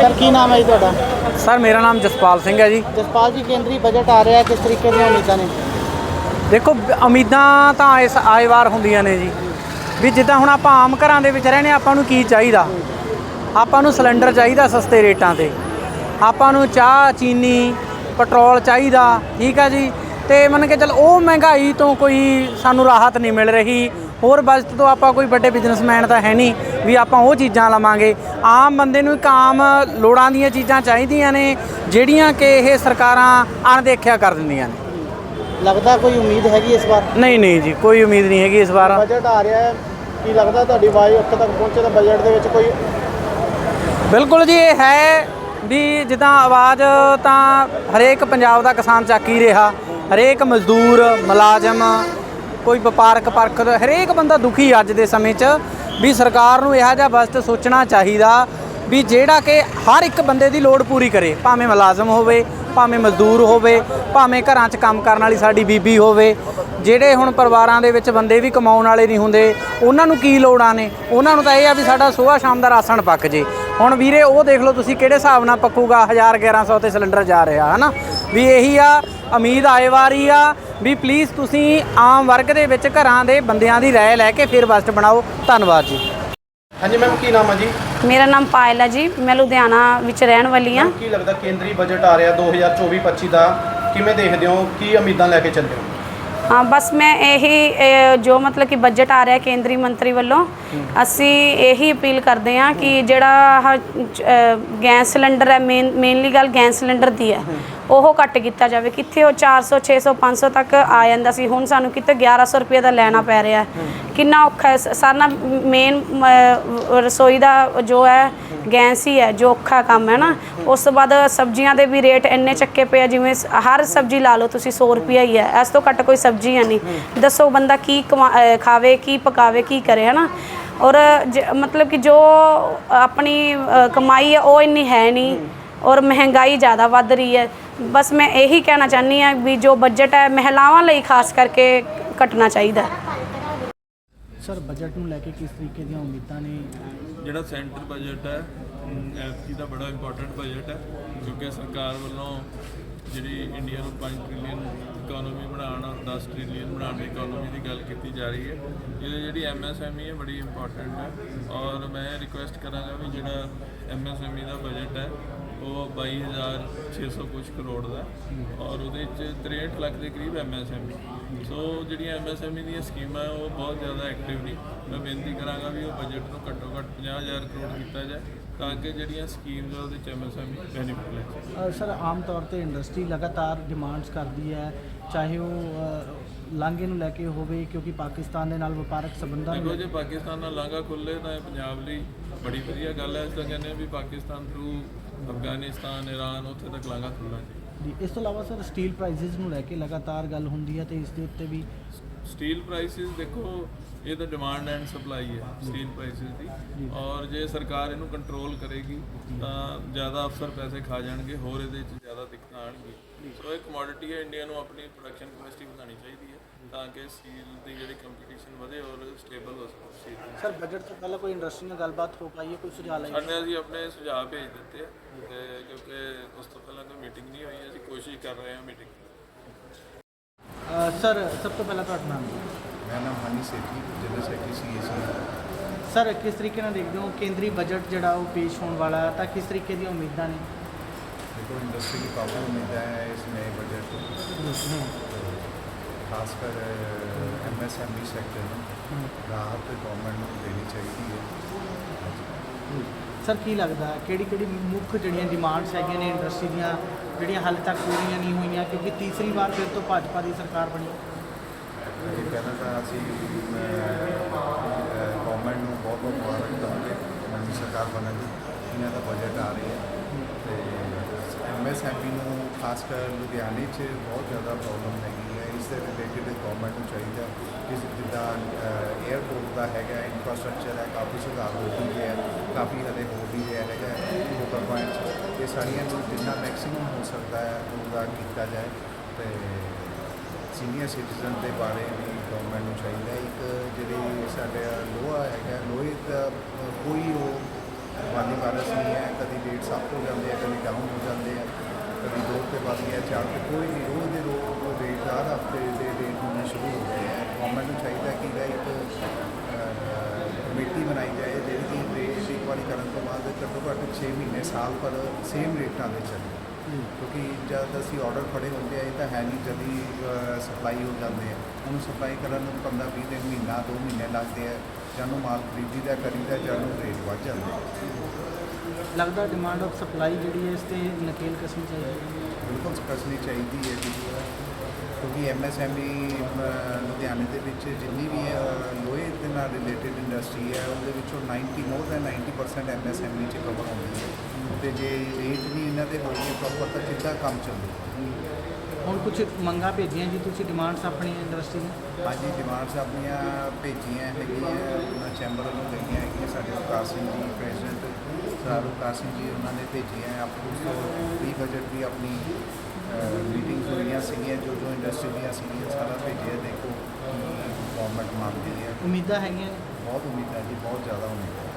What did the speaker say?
Sir ਕੀ ਨਾਮ ਹੈ ਜੀ ਤੁਹਾਡਾ? ਸਰ ਮੇਰਾ ਨਾਮ ਜਸਪਾਲ ਸਿੰਘ ਹੈ ਜੀ। ਜਸਪਾਲ ਜੀ ਕੇਂਦਰੀ ਬਜਟ ਆ ਰਿਹਾ ਹੈ ਕਿਸ ਤਰੀਕੇ ਦੀਆਂ ਉਮੀਦਾਂ ਨੇ? ਦੇਖੋ ਉਮੀਦਾਂ ਤਾਂ ਇਸ ਆਏ ਵਾਰ ਹੁੰਦੀਆਂ ਨੇ ਜੀ। ਵੀ ਜਿੱਦਾਂ ਹੁਣ ਆਪਾਂ ਆਮ ਘਰਾਂ ਦੇ ਵਿੱਚ ਰਹਿੰਦੇ ਆਪਾਂ ਨੂੰ ਕੀ ਚਾਹੀਦਾ? ਆਪਾਂ ਨੂੰ ਸਿਲੰਡਰ ਚਾਹੀਦਾ ਸਸਤੇ ਰੇਟਾਂ ਤੇ। ਆਪਾਂ ਨੂੰ ਚਾਹ ਚੀਨੀ ਪੈਟਰੋਲ ਚਾਹੀਦਾ ਠੀਕ ਆ ਜੀ? ਤੇ ਮੰਨ ਕੇ ਚੱਲ ਉਹ ਮਹਿੰਗਾਈ ਤੋਂ ਕੋਈ ਸਾਨੂੰ ਰਾਹਤ ਨਹੀਂ ਮਿਲ ਰਹੀ। ਹੋਰ ਬਜਟ ਤੋਂ ਆਪਾਂ ਕੋਈ ਵੱਡੇ ਬਿਜ਼ਨਸਮੈਨ ਤਾਂ ਹੈ ਨਹੀਂ ਵੀ ਆਪਾਂ ਉਹ ਚੀਜ਼ਾਂ ਲਵਾਂਗੇ। ਆਮ ਬੰਦੇ ਨੂੰ ਇੱਕ ਆਮ ਲੋੜਾਂ ਦੀਆਂ ਚੀਜ਼ਾਂ ਚਾਹੀਦੀਆਂ ਨੇ ਜਿਹੜੀਆਂ ਕਿ ਇਹ ਸਰਕਾਰਾਂ ਅਣਦੇਖਿਆ ਕਰ ਦਿੰਦੀਆਂ ਨੇ। ਲੱਗਦਾ ਕੋਈ ਉਮੀਦ ਹੈਗੀ ਇਸ ਵਾਰ? ਨਹੀਂ ਨਹੀਂ ਜੀ ਕੋਈ ਉਮੀਦ ਨਹੀਂ ਹੈਗੀ ਇਸ ਵਾਰ। ਬਜਟ ਆ ਰਿਹਾ ਹੈ। ਕੀ ਲੱਗਦਾ ਤੁਹਾਡੀ ਆਵਾਜ਼ ਉੱਥੇ ਤੱਕ ਪਹੁੰਚੇ ਤਾਂ ਬਜਟ ਦੇ ਵਿੱਚ ਕੋਈ? ਬਿਲਕੁਲ ਜੀ ਇਹ ਹੈ ਵੀ ਜਿੱਦਾਂ ਆਵਾਜ਼ ਤਾਂ ਹਰੇਕ ਪੰਜਾਬ ਦਾ ਕਿਸਾਨ ਚੱਕ ਹੀ ਰਿਹਾ। ਹਰੇਕ ਮਜ਼ਦੂਰ, ਮੁਲਾਜ਼ਮ, ਕੋਈ ਵਪਾਰਕ ਪਰਖ, ਹਰੇਕ ਬੰਦਾ ਦੁਖੀ ਅੱਜ ਦੇ ਸਮੇਂ 'ਚ ਵੀ ਸਰਕਾਰ ਨੂੰ ਇਹੋ ਜਿਹਾ ਬਜਟ ਸੋਚਣਾ ਚਾਹੀਦਾ ਵੀ ਜਿਹੜਾ ਕਿ ਹਰ ਇੱਕ ਬੰਦੇ ਦੀ ਲੋੜ ਪੂਰੀ ਕਰੇ, ਭਾਵੇਂ ਮੁਲਾਜ਼ਮ ਹੋਵੇ, ਭਾਵੇਂ ਮਜ਼ਦੂਰ ਹੋਵੇ, ਭਾਵੇਂ ਘਰਾਂ 'ਚ ਕੰਮ ਕਰਨ ਵਾਲੀ ਸਾਡੀ ਬੀਬੀ ਹੋਵੇ, ਜਿਹੜੇ ਹੁਣ ਪਰਿਵਾਰਾਂ ਦੇ ਵਿੱਚ ਬੰਦੇ ਵੀ ਕਮਾਉਣ ਵਾਲੇ ਨਹੀਂ ਹੁੰਦੇ, ਉਹਨਾਂ ਨੂੰ ਕੀ ਲੋੜਾਂ ਨੇ? ਉਹਨਾਂ ਨੂੰ ਤਾਂ ਇਹ ਆ ਵੀ ਸਾਡਾ ਸੁਬਾਹ ਸ਼ਾਮ ਦਾ ਰਾਸ਼ਨ ਪੱਕ ਜੇ। ਹੁਣ ਵੀਰੇ ਉਹ ਦੇਖ ਲਓ ਤੁਸੀਂ ਕਿਹੜੇ ਹਿਸਾਬ ਨਾਲ ਪੱਕੂਗਾ 1000 1100 ਤੇ ਸਿਲੰਡਰ ਜਾ ਰਿਹਾ, ਹਨਾ? ਵੀ ਇਹੀ ਆ ਉਮੀਦ ਆਏ ਵਾਰੀ ਆ ਵੀ ਪਲੀਜ਼ ਤੁਸੀਂ ਆਮ ਵਰਗ ਦੇ ਵਿੱਚ ਘਰਾਂ ਦੇ ਬੰਦਿਆਂ ਦੀ ਰਾਏ ਲੈ ਕੇ ਫਿਰ ਬਜਟ ਬਣਾਓ। ਧੰਨਵਾਦ ਜੀ। ਹਾਂਜੀ ਮੈਮ ਕੀ ਨਾਮ ਹੈ ਜੀ? ਮੇਰਾ ਨਾਮ ਪਾਇਲ ਹੈ ਜੀ। ਮੈਂ ਲੁਧਿਆਣਾ ਵਿੱਚ ਰਹਿਣ ਵਾਲੀ ਹਾਂ। ਕੀ ਲੱਗਦਾ ਕੇਂਦਰੀ ਬਜਟ ਆ ਰਿਹਾ 2024-25 ਦਾ? ਕਿਵੇਂ ਦੇਖਦੇ ਹੋ? ਕੀ ਉਮੀਦਾਂ ਲੈ ਕੇ ਚੱਲਦੇ ਹੋ? ਹਾਂ ਬਸ ਮੈਂ ਇਹੀ ਅਹ, ਜੋ ਮਤਲਬ ਕਿ ਬਜਟ ਆ ਰਿਹਾ ਕੇਂਦਰੀ ਮੰਤਰੀ ਵੱਲੋਂ ਅਸੀਂ ਇਹੀ ਅਪੀਲ ਕਰਦੇ ਹਾਂ ਕਿ ਜਿਹੜਾ ਆਹ, ਅਹ, ਗੈਸ ਸਿਲੰਡਰ ਹੈ ਮੇਨ ਮੇਨਲੀ ਗੱਲ ਗੈਸ ਸਿਲੰਡਰ ਦੀ ਹੈ ਉਹ ਘੱਟ ਕੀਤਾ ਜਾਵੇ ਕਿੱਥੇ ਉਹ 400 600 500 ਤੱਕ ਆ ਜਾਂਦਾ ਸੀ ਹੁਣ ਸਾਨੂੰ ਕਿਤੇ 1100 ਰੁਪਏ ਦਾ ਲੈਣਾ ਪੈ ਰਿਹਾ ਹੈ। ਕਿੰਨਾ ਔਖਾ ਹੈ ਸ- ਸਾਰਾ ਮੇਨ ਰਸੋਈ ਦਾ ਜੋ ਹੈ ਗੈਸ ਹੀ ਹੈ ਜੋ ਔਖਾ ਕੰਮ ਹੈ ਨਾ। ਉਸ ਤੋਂ ਬਾਅਦ ਸਬਜ਼ੀਆਂ ਦੇ ਵੀ ਰੇਟ ਇੰਨੇ ਚੱਕੇ ਪਏ ਆ ਜਿਵੇਂ ਸ- ਹਰ ਸਬਜ਼ੀ ਲਾ ਲਓ ਤੁਸੀਂ 100 ਰੁਪਿਆ ਹੀ ਹੈ। ਇਸ ਤੋਂ ਘੱਟ ਕੋਈ ਸਬਜ਼ੀ ਹੈ ਨਹੀਂ। ਦੱਸੋ ਬੰਦਾ ਕੀ ਕਮਾ- ਅਹ ਖਾਵੇ ਕੀ ਪਕਾਵੇ ਕੀ ਕਰੇ ਹੈ ਨਾ। ਔਰ ਜ- ਮਤਲਬ ਕਿ ਜੋ ਆਪਣੀ ਅਹ, ਕਮਾਈ ਹੈ ਉਹ ਇੰਨੀ ਹੈ ਨਹੀਂ। ਔਰ ਮਹਿੰਗਾਈ ਜ਼ਿਆਦਾ ਵੱਧ ਰਹੀ ਹੈ। ਬਸ ਮੈਂ ਇਹੀ ਕਹਿਣਾ ਚਾਹਨੀ ਹਾਂ ਵੀ ਜੋ ਬਜਟ ਹੈ ਮਹਿਲਾਵਾਂ ਲਈ ਖਾਸ ਕਰਕੇ ਘਟਣਾ ਚਾਹੀਦਾ ਹੈ। ਸਰ ਬਜਟ ਨੂੰ ਲੈ ਕੇ ਕਿਸ ਤਰੀਕੇ ਦੀਆਂ ਉਮੀਦਾਂ ਨੇ? ਜਿਹੜਾ ਸੈਂਟਰ ਬਜਟ ਹੈ ਐਫਸੀ ਦਾ ਬੜਾ ਇੰਪੋਰਟੈਂਟ ਬਜਟ ਹੈ ਕਿਉਂਕਿ ਸਰਕਾਰ ਵੱਲੋਂ ਜਿਹੜੀ ਇੰਡੀਆ ਨੂੰ 5 ਟ੍ਰਿਲੀਅਨ ਇਕਨੋਮੀ ਬਣਾਉਣ 10 ਟ੍ਰਿਲੀਅਨ ਬਣਾਉਣ ਦੀ ਇਕਨੋਮੀ ਦੀ ਗੱਲ ਕੀਤੀ ਜਾ ਰਹੀ ਹੈ। ਇਹ ਜਿਹੜੀ ਐਮਐਸਐਮਈ ਹੈ, ਬੜੀ ਇੰਪੋਰਟੈਂਟ ਹੈ। ਔਰ ਮੈਂ ਰਿਕੁਐਸਟ ਕਰਾਂਗਾ ਵੀ ਜਿਹੜਾ ਐਮਐਸਐਮਈ ਦਾ ਬਜਟ ਹੈ, ਉਹ 22600 ਕੁਝ ਕਰੋੜ ਦਾ ਔਰ ਉਹਦੇ 'ਚ 63 ਲੱਖ ਦੇ ਕਰੀਬ ਐਮਐਸਐਮਈ ਸੋ ਜਿਹੜੀਆਂ ਐਮਐਸਐਮਈ ਦੀਆਂ ਸਕੀਮਾਂ, ਉਹ ਬਹੁਤ ਜ਼ਿਆਦਾ ਐਕਟਿਵ ਨੇ। ਮੈਂ ਬੇਨਤੀ ਕਰਾਂਗਾ ਵੀ ਉਹ ਬਜਟ ਨੂੰ ਘੱਟੋ ਘੱਟ 50000 ਕਰੋੜ ਕੀਤਾ ਜਾਏ, ਤਾਂ ਕਿ ਜਿਹੜੀਆਂ ਸਕੀਮਸ ਆ, ਉਹਦੇ ਚ ਐਮਐਸਐਮਈ ਬੈਨੀਫਿਟ ਲੈ ਸਕੇ। ਸਰ, ਆਮ ਤੌਰ ਤੇ ਇੰਡਸਟਰੀ ਲਗਾਤਾਰ ਡਿਮਾਂਡਸ ਕਰਦੀ ਹੈ ਚਾਹੇ ਉਹ ਲਾਂਘੇ ਨੂੰ ਲੈ ਕੇ ਹੋਵੇ ਕਿਉਂਕਿ ਪਾਕਿਸਤਾਨ ਦੇ ਨਾਲ ਵਪਾਰਕ ਸੰਬੰਧਾਂ ਨੂੰ ਦੇਖੋ ਜੇ ਪਾਕਿਸਤਾਨ ਨਾਲ ਲਾਂਘਾ ਖੁੱਲੇ ਤਾਂ ਇਹ ਪੰਜਾਬ ਲਈ ਬੜੀ ਵਧੀਆ ਗੱਲ ਹੈ। ਇਸ ਤਾਂ ਕਹਿੰਦੇ ਆ ਵੀ ਪਾਕਿਸਤਾਨ ਥਰੂ ਅਫਗਾਨਿਸਤਾਨ ਇਰਾਨ ਉੱਥੇ ਤੱਕ ਲਾਂਘਾ ਖੁੱਲ੍ਹਾ ਜੀ। ਜੀ ਇਸ ਤੋਂ ਇਲਾਵਾ ਸਰ ਸਟੀਲ ਪ੍ਰਾਈਸਿਸ ਨੂੰ ਲੈ ਕੇ ਲਗਾਤਾਰ ਗੱਲ ਹੁੰਦੀ ਹੈ ਤੇ ਇਸ ਦੇ ਉੱਤੇ ਵੀ ਸਟੀਲ ਪ੍ਰਾਈਸਿਸ ਦੇਖੋ ਇਹ ਤਾਂ ਡਿਮਾਂਡ ਐਂਡ ਸਪਲਾਈ ਹੈ ਸਟੀਲ ਪ੍ਰਾਈਸਿਸ ਦੀ। ਔਰ ਜੇ ਸਰਕਾਰ ਇਹਨੂੰ ਕੰਟਰੋਲ ਕਰੇਗੀ ਤਾਂ ਜ਼ਿਆਦਾ ਅਫਸਰ ਪੈਸੇ ਖਾ ਜਾਣਗੇ ਹੋਰ ਇਹਦੇ ਵਿੱਚ ਜ਼ਿਆਦਾ ਦਿੱਕਤਾਂ ਆਣਗੀਆਂ ਸੋ ਇਹ ਕਮੋਡਿਟੀ ਹੈ ਇੰਡੀਆ ਨੂੰ ਆਪਣੀ ਪ੍ਰੋਡਕਸ਼ਨ ਕਪੈਸਿਟੀ ਵਧਾਉਣੀ ਚਾਹੀਦੀ ਹੈ ਤਾਂ ਕਿ ਸਟੀਲ ਦੀ ਜਿਹੜੀ ਕੰਪੀਟੀਸ਼ਨ ਵਧੇ ਔਰ ਸਟੇਬਲ ਹੋ ਸਕੇ। ਸਟੀਲ ਸਰ ਬਜਟ ਤੋਂ ਪਹਿਲਾਂ ਕੋਈ ਇੰਡਸਟਰੀ ਨਾਲ ਗੱਲਬਾਤ ਹੋ ਪਾਈ ਹੈ ਕੋਈ ਸੁਝਾਅ ਲਈ ਸਾਡੇ ਅਸੀਂ ਆਪਣੇ ਸੁਝਾਅ ਭੇਜ ਦਿੱਤੇ ਆ ਤੇ ਕਿਉਂਕਿ ਉਸ ਤੋਂ ਪਹਿਲਾਂ ਕੋਈ ਮੀਟਿੰਗ ਨਹੀਂ ਹੋਈ ਅਸੀਂ ਕੋਸ਼ਿਸ਼ ਕਰ ਰਹੇ ਹਾਂ ਮੀਟਿੰਗ ਸਰ ਸਭ ਤੋਂ ਪਹਿਲਾਂ ਤੁਹਾਡਾ ਨਾਮ? ਮੇਰਾ ਨਾਮ Honey Sethi general secretary CAC sir ਕਿਸ ਤਰੀਕੇ ਨਾਲ ਦੇਖਦੇ ਹੋ? ਕੇਂਦਰੀ ਬਜਟ ਜਿਹੜਾ ਉਹ ਪੇਸ਼ ਹੋਣ ਵਾਲਾ ਹੈ ਤਾਂ ਕਿਸ ਤਰੀਕੇ ਦੀਆਂ ਉਮੀਦਾਂ ਨੇ? देखो इंडस्ट्री की काफ़ी उम्मीदें हैं इस नए बजट को खासकर M S M E sector में राहत गवर्नमेंट ਨੂੰ ਦੇਣੀ ਚਾਹੀਦੀ ਹੈ ਸਰ ਕੀ ਲੱਗਦਾ ਕਿਹੜੀ ਕਿਹੜੀ ਮੁੱਖ ਜਿਹੜੀਆਂ ਡਿਮਾਂਡਸ ਹੈਗੀਆਂ ਨੇ ਇੰਡਸਟਰੀ ਦੀਆਂ ਜਿਹੜੀਆਂ ਹਾਲੇ ਤੱਕ ਪੂਰੀਆਂ ਨਹੀਂ ਹੋਈਆਂ ਕਿਉਂਕਿ ਤੀਸਰੀ ਵਾਰ ਫਿਰ ਤੋਂ ਭਾਜਪਾ ਦੀ ਸਰਕਾਰ ਬਣੀ ਇਹ ਕਹਿਣਾ ਤਾਂ ਅਸੀਂ ਗਵਰਨਮੈਂਟ ਨੂੰ ਬਹੁਤ ਬਹੁਤ ਮੁਬਾਰਕ ਦਵਾਂਗੇ ਨਵੀਂ ਸਰਕਾਰ ਬਣਨ ਦੀ ਇਹਨਾਂ ਦਾ ਬਜਟ ਆ ਰਿਹਾ ਹੈ। ਤੇ ਐਮਐਸਐਮਈ ਨੂੰ ਖਾਸ ਕਰ ਲੁਧਿਆਣੇ 'ਚ ਬਹੁਤ ਜ਼ਿਆਦਾ ਪ੍ਰੋਬਲਮ ਹੈਗੀ ਹੈ। ਇਸ ਦੇ ਰਿਲੇਟਡ ਗਵਰਨਮੈਂਟ ਨੂੰ ਚਾਹੀਦਾ ਕਿ ਜਿੱਦਾਂ 에ਅਰਪੋਰਟ ਦਾ ਹੈਗਾ ਇਨਫਰਾਸਟ੍ਰਕਚਰ ਹੈ, ਕਾਫੀ ਸੁਧਾਰ ਹੋ ਵੀ ਹੈ ਕਾਫੀ ਹਲੇ ਹੋ ਵੀ ਰਿਹਾ ਹੈਗਾ ਫੋਕਲ ਪੁਆਇੰਟਸ ਇਹ ਸਾਰੀਆਂ ਨੂੰ ਜਿੰਨਾ ਮੈਕਸਿਮਮ ਹੋ ਸਕਦਾ ਹੈ, ਉਹਦਾ ਕੀਤਾ ਜਾਏ। ਤੇ ਸੀਨੀਅਰ ਸਿਟੀਜ਼ਨ ਦੇ ਬਾਰੇ ਵੀ ਗਵਰਨਮੈਂਟ ਨੂੰ ਚਾਹੀਦਾ ਇੱਕ ਜਿਹੜੇ ਸਾਡੇ ਲੋਹਾ ਹੈਗਾ ਲੋਹੇ ਦਾ ਕੋਈ ਉਹ ਵਾਲੀ ਵਾਰਸ ਨਹੀਂ ਹੈ ਕਦੀ ਰੇਟ ਅਪ ਹੋ ਜਾਂਦੇ ਆ ਕਦੀ ਡਾਊਨ ਹੋ ਜਾਂਦੇ ਆ ਕਦੀ ਦੋ ਤੇ ਵੱਧ ਗਿਆ ਚਾਰ ਤੇ ਕੋਈ ਵੀ ਰੋਜ਼ ਦੇ ਰੋਜ਼ ਰੇਟ ਹਰ ਹਫ਼ਤੇ ਦੇ ਰੇਟ ਹੋਣੇ ਸ਼ੁਰੂ ਹੋ ਗਏ ਹੈ ਗਵਰਨਮੈਂਟ ਨੂੰ ਚਾਹੀਦਾ ਕਿ ਇਹਦਾ ਇੱਕ ਕਮੇਟੀ ਬਣਾਈ ਜਾਏ ਜਿਹੜੀ ਕਿ ਰੇਟ ਇੱਕ ਵਾਰੀ ਕਰਨ ਤੋਂ ਬਾਅਦ ਘੱਟੋ ਘੱਟ 6 ਮਹੀਨੇ ਸਾਲ ਪਰ ਸੇਮ ਰੇਟਾਂ ਦੇ ਚੱਲੇ। ਕਿਉਂਕਿ ਜਦ ਅਸੀਂ ਆਰਡਰ ਫੜੇ ਹੁੰਦੇ ਆ ਇਹ ਤਾਂ ਹੈ ਨਹੀਂ ਜਦੀ ਸਪਲਾਈ ਹੋ ਜਾਂਦੇ ਆ। ਉਹਨੂੰ ਸਪਲਾਈ ਕਰਨ ਨੂੰ 15 20 ਦਿਨ ਮਹੀਨਾ 2 ਮਹੀਨੇ ਲੱਗਦੇ ਆ। ਜਦੋਂ ਮਾਲ ਖਰੀਦੀਦਾ ਕਰੀਦਾ ਜਦੋਂ ਰੇਟ ਵੱਧ ਜਾਂਦੇ। ਲੱਗਦਾ ਡਿਮਾਂਡ ਆਫ ਸਪਲਾਈ ਜਿਹੜੀ ਹੈ ਇਸ ਤੇ ਨਕੇਲ ਕਸਣੀ ਚਾਹੀਦੀ ਹੈ। ਬਿਲਕੁਲ ਸਕਸਣੀ ਚਾਹੀਦੀ ਹੈ ਜੀ। ਕਿਉਂਕਿ ਐਮਐਸਐਮਈ ਲੁਧਿਆਣੇ ਦੇ ਵਿੱਚ ਜਿੰਨੀ ਵੀ ਲੋਹੇ ਦੇ ਨਾਲ ਰਿਲੇਟਡ ਇੰਡਸਟਰੀ ਹੈ ਉਹਦੇ ਵਿੱਚੋਂ 90 ਮੋਰ ਦੈਨ 90% ਐਮਐਸਐਮਈ ਚ ਕਵਰ ਹੁੰਦੀ ਹੈ। ਤੇ ਜੇ ਰੇਟ ਨਹੀਂ ਇਹਨਾਂ ਦੇ ਹੋਣਗੇ ਪ੍ਰੋਪਰ ਤਾਂ ਕਿੱਦਾਂ ਕੰਮ ਚੱਲੂ। ਹੁਣ ਕੁਝ ਮੰਗਾਂ ਭੇਜੀਆਂ ਜੀ ਤੁਸੀਂ ਡਿਮਾਂਡਸ ਆਪਣੀ ਇੰਡਸਟਰੀ ਨੂੰ ਹਾਂਜੀ ਡਿਮਾਂਡਸ ਆਪਣੀਆਂ ਭੇਜੀਆਂ ਹੈਗੀਆਂ ਉਹਨਾਂ ਚੈਂਬਰ ਵੱਲੋਂ ਗਈਆਂ ਹੈਗੀਆਂ ਸਾਡੇ ਪ੍ਰਕਾਸ਼ ਸਿੰਘ ਜੀ ਪ੍ਰੈਜ਼ੀਡੈਂਟ ਸਰ ਪ੍ਰਕਾਸ਼ ਸਿੰਘ ਜੀ ਉਹਨਾਂ ਨੇ ਭੇਜੀਆਂ ਆਪੂ ਤੋਂ ਪ੍ਰੀ ਬਜਟ ਵੀ ਆਪਣੀ ਮੀਟਿੰਗਸ ਹੋਈਆਂ ਸੀਗੀਆਂ ਜੋ ਜੋ ਇੰਡਸਟਰੀ ਦੀਆਂ ਸੀਗੀਆਂ ਸਾਰਾ ਭੇਜਿਆ ਦੇਖੋ ਗਵਰਨਮੈਂਟ ਮੰਨਦੀ ਹੈ। ਉਮੀਦਾਂ ਹੈਗੀਆਂ ਨੇ ਬਹੁਤ ਉਮੀਦ ਹੈ ਜੀ ਬਹੁਤ ਜ਼ਿਆਦਾ ਉਮੀਦ। ਹੈ